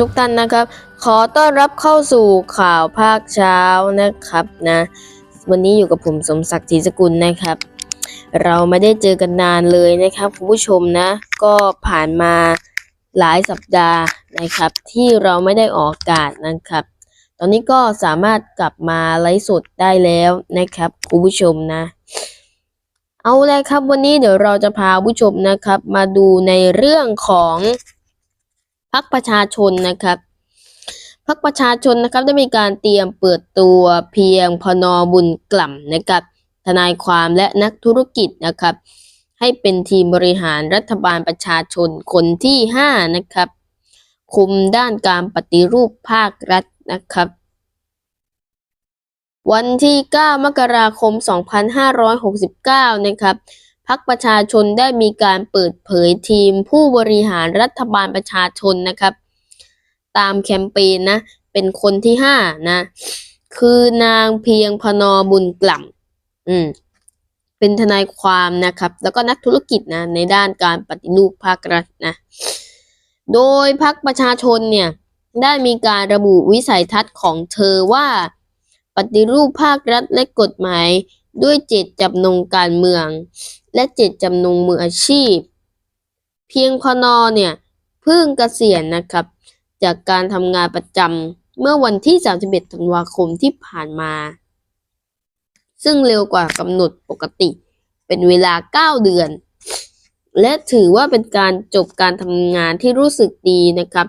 ทุกท่านนะครับ ขอต้อนรับเข้าสู่ข่าวภาคเช้านะครับนะ วันนี้อยู่กับผมสมศักดิ์ศรีสกุลนะครับ เราไม่ได้เจอกันนานเลยนะครับคุณผู้ชมนะ ก็ผ่านมาหลายสัปดาห์นะครับ ที่เราไม่ได้ออกอากาศนะครับ ตอนนี้ก็สามารถกลับมาไลฟ์สดได้แล้วนะครับคุณผู้ชมนะ เอาเลยครับวันนี้เดี๋ยวเราจะพาผู้ชมนะครับ มาดูในเรื่องของ พักประชาชนนะครับพักประชาชนนะครับได้มีการเตรียมเปิดตัวเพียงพนบุญกล่ำนะครับทนายความและนักธุรกิจนะครับให้เป็นทีมบริหารรัฐบาลประชาชนคนที่ 5 นะครับ คุมด้านการปฏิรูปภาครัฐนะครับ วันที่ 9 มกราคม 2569 นะครับ พักประชาชนได้มีการเปิดเผยทีมผู้บริหารรัฐบาลประชาชนนะครับ ตามแคมเปญนะ เป็นคนที่ห้านะ คือนางเพียงพนอบุญกล่ำอืมเป็นทนายความนะครับ แล้วก็นักธุรกิจนะ ในด้านการปฏิรูปภาครัฐนะ โดยพักประชาชนเนี่ย ได้มีการระบุวิสัยทัศน์ของเธอว่า ปฏิรูปภาครัฐและกฎหมาย ด้วยเจตจำนงการเมือง และเจตจำนงมืออาชีพ เพียงพอนอเนี่ยเพิ่งเกษียณนะครับ จากการทำงานประจำเมื่อวันที่ 31 ธันวาคมที่ผ่านมา ซึ่งเร็วกว่ากำหนดปกติ เป็นเวลา 9 เดือน และถือว่าเป็นการจบการทำงานที่รู้สึกดีนะครับ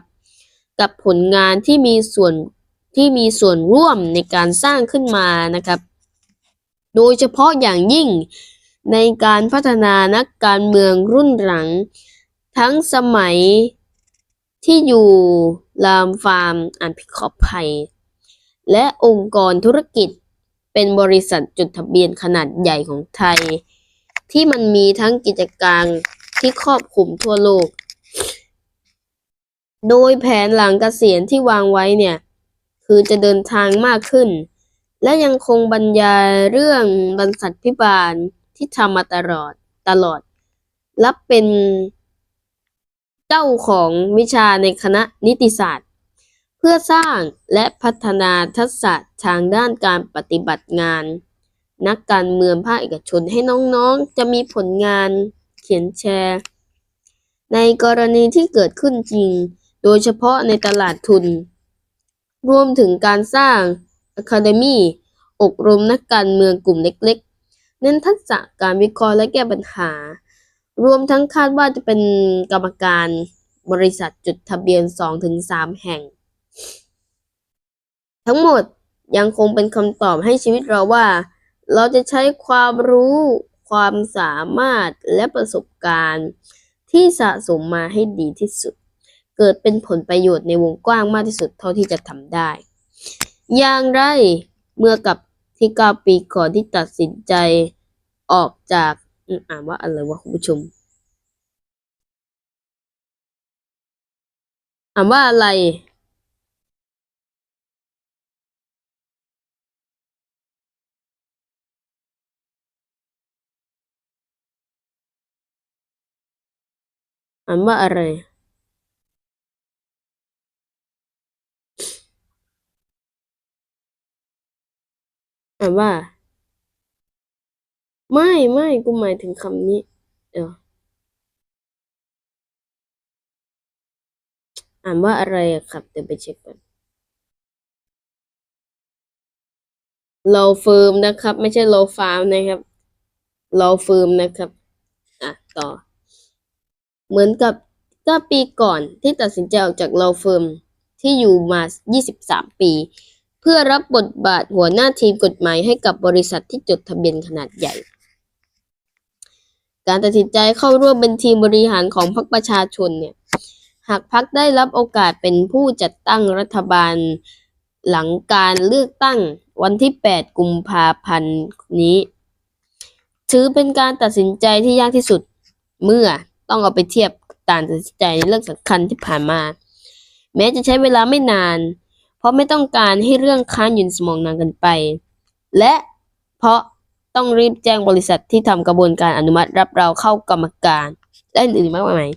กับผลงานที่มีส่วนที่มีส่วนร่วมในการสร้างขึ้นมานะครับ โดยเฉพาะอย่างยิ่งในการพัฒนานักการเมืองรุ่นหลัง ทั้งสมัยที่อยู่ลามฟาร์มอ่านผิดขอบภัย และองค์กรธุรกิจเป็นบริษัทจดทะเบียนขนาดใหญ่ของไทย ที่มันมีทั้งกิจการที่ครอบคลุมทั่วโลก โดยแผนหลังเกษียณที่วางไว้เนี่ย คือจะเดินทางมากขึ้น และยังคงบรรยายเรื่องบรรษัทพิบาลที่ทำมาตลอดตลอด รับเป็นเจ้าของวิชาในคณะนิติศาสตร์ เพื่อสร้างและพัฒนาทักษะทางด้านการปฏิบัติงาน นักการเมืองภาคเอกชนให้น้องๆ จะมีผลงานเขียนแชร์ ในกรณีที่เกิดขึ้นจริง โดยเฉพาะในตลาดทุน รวมถึงการสร้าง Academy อบรมนักการเมืองกลุ่มเล็กๆ เน้นทักษะการวิเคราะห์และแก้ปัญหา รวมทั้งคาดว่าจะเป็นกรรมการบริษัทจดทะเบียน 2-3 แห่ง ทั้งหมดยังคงเป็นคำตอบให้ชีวิตเราว่า เราจะใช้ความรู้ ความสามารถและประสบการณ์ ที่สะสมมาให้ดีที่สุด เกิดเป็นผลประโยชน์ในวงกว้างมากที่สุดเท่าที่จะทำได้ อย่างไร เมื่อกับที่เก้าปีก่อนที่ตัดสินใจออกจากอ่านว่าอะไรวะคุณผู้ชมอ่านว่าอะไร อ่านว่าอะไร อ่านว่า ไม่ไม่กูหมายถึงคำนี้ เดี๋ยวอ่านว่าอะไรอะครับ เดี๋ยวไปเช็คก่อนเราเฟิร์มนะครับ ไม่ใช่เราฟาร์มนะครับ เราเฟิร์มนะครับ อะต่อ เหมือนกับเก้าปีก่อนที่ตัดสินใจออกจากเราเฟิร์มที่อยู่มา 23 ปี เพื่อรับบทบาทหัวหน้าทีมกฎหมายให้กับบริษัทที่จดทะเบียนขนาดใหญ่ การตัดสินใจเข้าร่วมเป็นทีมบริหารของพรรคประชาชนเนี่ยหากพรรคได้รับโอกาสเป็นผู้จัดตั้งรัฐบาลหลังการเลือกตั้งวันที่ 8 กุมภาพันธ์นี้ ถือเป็นการตัดสินใจที่ยากที่สุดเมื่อต้องเอาไปเทียบกับการตัดสินใจในเรื่องสำคัญที่ผ่านมา แม้จะใช้เวลาไม่นาน เพราะไม่ต้องการให้เรื่องค้างอยู่ในสมองนานเกินไป และเพราะต้องรีบแจ้งบริษัทที่ทำกระบวนการอนุมัติรับเราเข้ากรรมการและอื่นๆมากมาย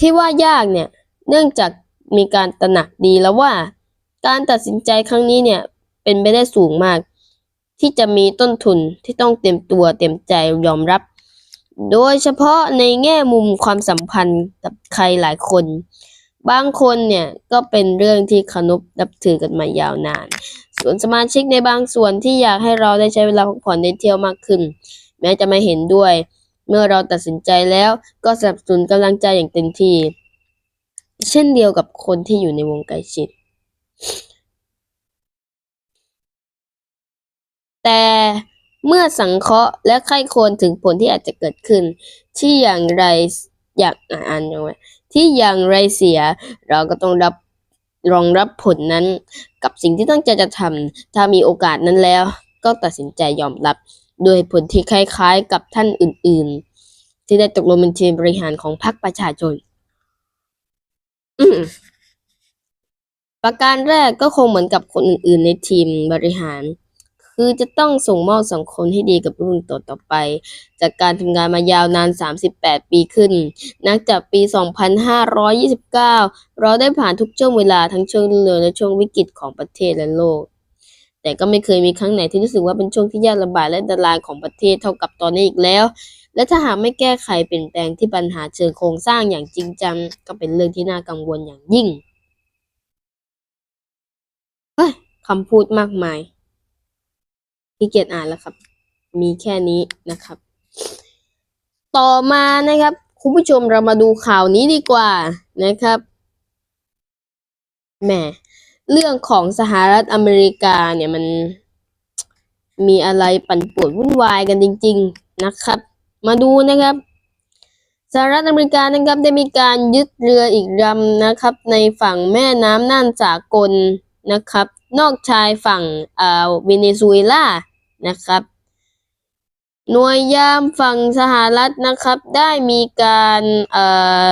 ที่ว่ายากเนี่ยเนื่องจากมีการตระหนักดีแล้วว่า การตัดสินใจครั้งนี้เนี่ยเป็นไปได้สูงมาก ที่จะมีต้นทุนที่ต้องเต็มตัวเต็มใจยอมรับ โดยเฉพาะในแง่มุมความสัมพันธ์กับใครหลายคน บางคนเนี่ยก็เป็นเรื่องที่เคารพนับถือกันมายาวนาน ส่วนสมาชิกในบางส่วนที่อยากให้เราได้ใช้เวลาพักผ่อนได้เที่ยวมากขึ้น แม้จะไม่เห็นด้วย เมื่อเราตัดสินใจแล้วก็สนับสนุนกำลังใจอย่างเต็มที่ เช่นเดียวกับคนที่อยู่ในวงใกลชิด แต่เมื่อสังเคราะห์และไข้ควรถึงผลที่อาจจะเกิดขึ้น ที่อย่างไรอยากอ่านยังไง ที่อย่างไรเสีย เราก็ต้องรับรองรับผลนั้น กับสิ่งที่ตั้งใจจะทำถ้ามีโอกาสนั้นแล้ว ก็ตัดสินใจยอมรับโดยผลที่คล้ายๆ กับท่านอื่น ๆ ที่ได้ตกลงเป็นทีมบริหารของพรรคประชาชนประการแรกก็คงเหมือนกับคนอื่น ๆ ในทีมบริหาร คือจะต้องส่งมอบสังคมที่ดีกับรุ่นต่อๆไป จากการทำงานมายาวนาน 38 ปีขึ้น นับจากปี 2529 เราได้ผ่านทุกช่วงเวลาทั้งช่วงเรืองและช่วงวิกฤตของประเทศและโลก แต่ก็ไม่เคยมีครั้งไหนที่รู้สึกว่าเป็นช่วงที่ยากลำบากและอันตรายของประเทศเท่ากับตอนนี้อีกแล้ว และถ้าหากไม่แก้ไขเปลี่ยนแปลงที่ปัญหาเชิงโครงสร้างอย่างจริงจังก็เป็นเรื่องที่น่ากังวลอย่างยิ่งเฮ้ยคำพูดมากมาย ขี้เกียจอ่านแล้วครับ มีแค่นี้นะครับ ต่อมานะครับ คุณผู้ชมเรามาดูข่าวนี้ดีกว่านะครับแหมเรื่องของสหรัฐอเมริกาเนี่ยมันมีอะไรปั่นป่วนวุ่นวายกันจริง ๆนะครับ มาดูนะครับสหรัฐอเมริกานะครับได้มีการยึดเรืออีกลำนะครับ ในฝั่งแม่น้ำน่านสากล นะครับ นอกชายฝั่งอ่าเวเนซุเอลานะครับ หน่วยยามฝั่งสหรัฐนะครับ ได้มีการเอ่อ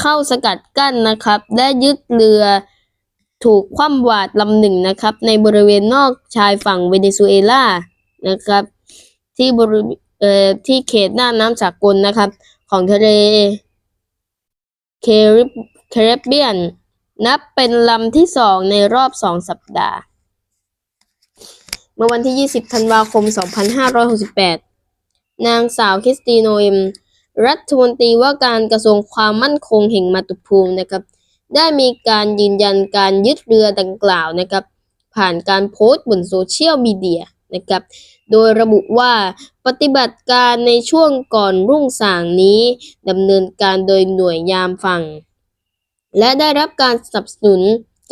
เข้าสกัดกั้นนะครับ และยึดเรือถูกคว่ำบาตรลำหนึ่งนะครับ ในบริเวณนอกชายฝั่งเวเนซุเอลานะครับ ที่บริเอ่อที่เขตหน่านน้ำสากลนะครับ ของทะเลแคริบแคริบเบียน นับเป็นลำที่สองในรอบสองสัปดาห์ เมื่อวันที่ 20 ธันวาคม 2568 นางสาวคริสตีโนเอม รัฐมนตรีว่าการกระทรวงความมั่นคงแห่งมาตุภูมินะครับ ได้มีการยืนยันการยึดเรือดังกล่าวนะครับ ผ่านการโพสต์บนโซเชียลมีเดียนะครับ โดยระบุว่าปฏิบัติการในช่วงก่อนรุ่งสางนี้ดำเนินการโดยหน่วยยามฝั่ง และได้รับการสนับสนุน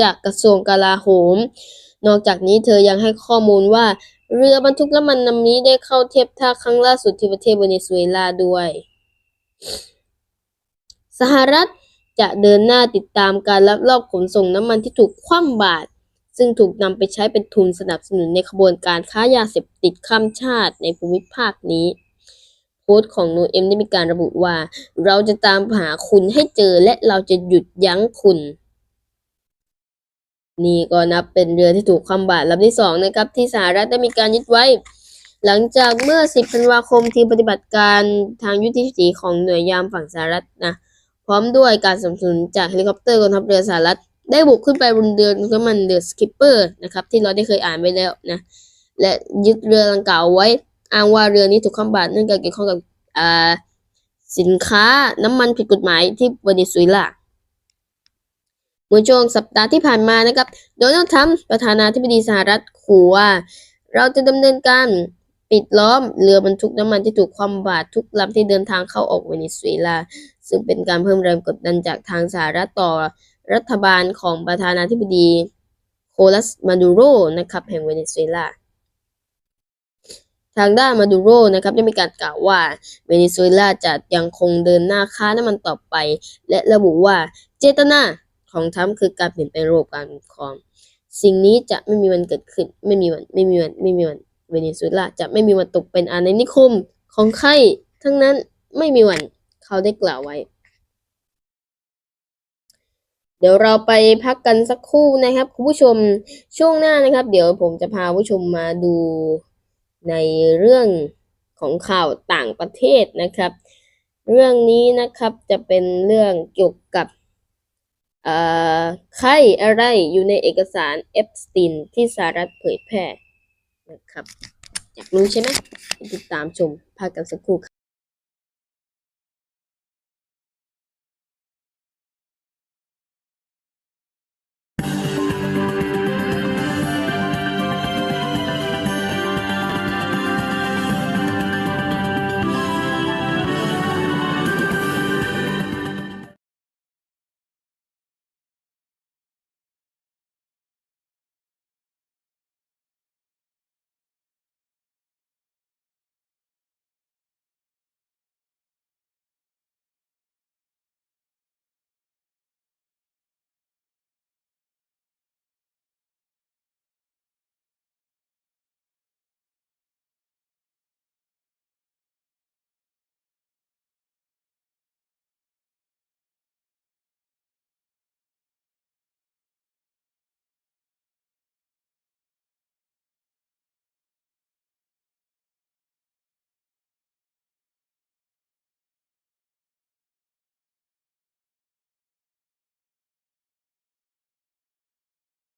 จากกระทรวงกลาโหม นอกจากนี้เธอยังให้ข้อมูลว่า เรือบรรทุกน้ำมันลำนี้ได้เข้าเทียบท่าครั้งล่าสุดที่ประเทศเวเนซุเอลาด้วย สหรัฐจะเดินหน้าติดตามการลักลอบขนส่งน้ำมันที่ถูกคว่ำบาตรซึ่งถูกนำไปใช้เป็นทุนสนับสนุนในขบวนการค้ายาเสพติดข้ามชาติในภูมิภาคนี้ โพสต์ของโนเอ็มได้มีการระบุว่า เราจะตามหาคุณให้เจอและเราจะหยุดยั้งคุณ นี่ก็นับเป็นเรือที่ถูกคว่ำบาตรลำที่สองนะครับ ที่สหรัฐได้มีการยึดไว้ หลังจากเมื่อ 10ธันวาคมทีมปฏิบัติการทางยุทธวิธีของหน่วยยามฝั่งสหรัฐนะพร้อมด้วยการสนับสนุนจากเฮลิคอปเตอร์กองทัพเรือสหรัฐได้บุกขึ้นไปบนเรือน้ำมันเรือสกิปเปอร์นะครับที่เราได้เคยอ่านไปแล้วนะและยึดเรือดังกล่าวไว้ อ้างว่าเรือนี้ถูกคว่ำบาตรเนื่องจากเกี่ยวข้องกับสินค้าน้ำมันผิดกฎหมายที่เวเนซุเอลาเมื่อช่วงสัปดาห์ที่ผ่านมานะครับ โดนัลด์ทรัมป์ประธานาธิบดีสหรัฐขู่ว่า เราจะดำเนินการปิดล้อมเรือบรรทุกน้ำมันที่ถูกคว่ำบาตรทุกลำที่เดินทางเข้าออกเวเนซุเอลา ซึ่งเป็นการเพิ่มแรงกดดันจากทางสหรัฐต่อรัฐบาลของประธานาธิบดีโคลัสมาดูโรนะครับแห่งเวเนซุเอลา ทางด้านมาดูโรนะครับได้มีการกล่าวว่าเวเนซุเอลาจะยังคงเดินหน้าค้าน้ำมันต่อไป และระบุว่าเจตนาของทรัมป์คือการเปลี่ยนแปลงระบบการปกครอง สิ่งนี้จะไม่มีวันเกิดขึ้นไม่มีวันไม่มีวันไม่มีวันเวเนซุเอลาจะไม่มีวันตกเป็นอาณานิคมของใครทั้งนั้นไม่มีวันเขาได้กล่าวไว้ เดี๋ยวเราไปพักกันสักครู่นะครับคุณผู้ชมช่วงหน้านะครับ เดี๋ยวผมจะพาผู้ชมมาดู ในเรื่องของข่าวต่างประเทศนะครับ เรื่องนี้นะครับจะเป็นเรื่องเกี่ยวกับไข่ออะไรอยู่ในเอกสารเอฟสตินที่สหรัฐเผยแพร่นะครับ อยากรู้ใช่ไหมติดตามชมพากกันสักครู่